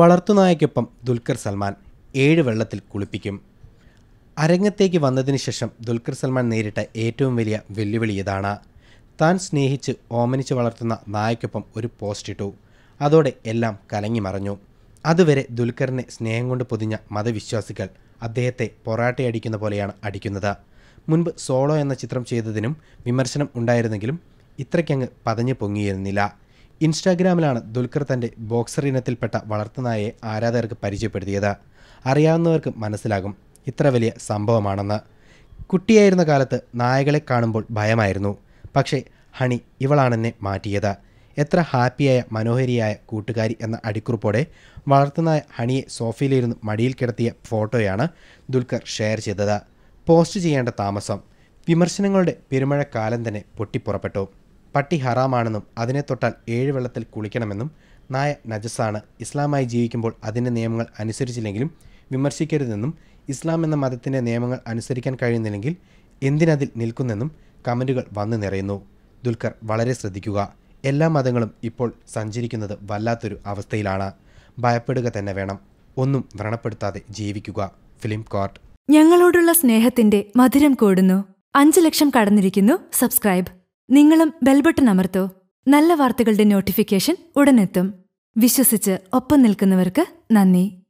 വളർത്തുനായയ്ക്കൊപ്പം ദുൽഖർ സൽമാൻ ഏഴ് വെള്ളത്തിൽ കുളിപ്പിക്കും. അരങ്ങത്തേക്ക് വന്നതിന് ശേഷം ദുൽഖർ സൽമാൻ നേരിട്ട ഏറ്റവും വലിയ വെല്ലുവിളി ഇതാണ്. താൻ സ്നേഹിച്ച് ഓമനിച്ച് വളർത്തുന്ന നായയ്ക്കൊപ്പം ഒരു പോസ്റ്റ് ഇട്ടു. അതോടെ എല്ലാം കലങ്ങി മറഞ്ഞു. അതുവരെ ദുൽഖറിനെ സ്നേഹം കൊണ്ട് പൊതിഞ്ഞ മതവിശ്വാസികൾ അദ്ദേഹത്തെ പൊറാട്ടയടിക്കുന്ന പോലെയാണ് അടിക്കുന്നത്. മുൻപ് സോളോ എന്ന ചിത്രം ചെയ്തതിനും വിമർശനം ഉണ്ടായിരുന്നെങ്കിലും ഇത്രയ്ക്കങ്ങ് പതഞ്ഞു പൊങ്ങിയിരുന്നില്ല. ഇൻസ്റ്റാഗ്രാമിലാണ് ദുൽഖർ തന്റെ ബോക്സർ ഇനത്തിൽപ്പെട്ട വളർത്തുനായയെ ആരാധകർക്ക് പരിചയപ്പെടുത്തിയത്. അറിയാവുന്നവർക്ക് മനസ്സിലാകും ഇത്ര വലിയ സംഭവമാണെന്ന്. കുട്ടിയായിരുന്ന കാലത്ത് നായകളെ കാണുമ്പോൾ ഭയമായിരുന്നു. പക്ഷേ ഹണി ഇവളാണെന്നെ മാറ്റിയത്. എത്ര ഹാപ്പിയായ മനോഹരിയായ കൂട്ടുകാരി എന്ന അടിക്കുറിപ്പോടെ വളർത്തുനായ ഹണിയെ സോഫയിലിരുന്ന് മടിയിൽ കിടത്തിയ ഫോട്ടോയാണ് ദുൽഖർ ഷെയർ ചെയ്തത്. പോസ്റ്റ് ചെയ്യേണ്ട താമസം വിമർശനങ്ങളുടെ പെരുമഴക്കാലം തന്നെ പൊട്ടിപ്പുറപ്പെട്ടു. പട്ടി ഹറാമാണെന്നും അതിനെ തൊട്ടാൽ ഏഴ് വെള്ളത്തിൽ കുളിക്കണമെന്നും നായ നജസാണ് ഇസ്ലാമായി ജീവിക്കുമ്പോൾ അതിന്റെ നിയമങ്ങൾ അനുസരിച്ചില്ലെങ്കിലും വിമർശിക്കരുതെന്നും ഇസ്ലാം എന്ന മതത്തിന്റെ നിയമങ്ങൾ അനുസരിക്കാൻ കഴിയുന്നില്ലെങ്കിൽ എന്തിനതിൽ നിൽക്കുന്നെന്നും കമന്റുകൾ വന്നു നിറയുന്നു. ദുൽഖർ വളരെ ശ്രദ്ധിക്കുക. എല്ലാ മതങ്ങളും ഇപ്പോൾ സഞ്ചരിക്കുന്നത് വല്ലാത്തൊരു അവസ്ഥയിലാണ്. ഭയപ്പെടുക തന്നെ വേണം. ഒന്നും വ്രണപ്പെടുത്താതെ ജീവിക്കുക. Film court. ഞങ്ങളോടുള്ള സ്നേഹത്തിന്റെ മധുരം കൂടുന്നു. അഞ്ചു ലക്ഷം കടന്നിരിക്കുന്നു. സബ്സ്ക്രൈബ്. നിങ്ങളും ബെൽബട്ടൺ അമർത്തോ. നല്ല വാർത്തകളുടെ നോട്ടിഫിക്കേഷൻ ഉടനെത്തും. വിശ്വസിച്ച് ഒപ്പം നിൽക്കുന്നവർക്ക് നന്ദി.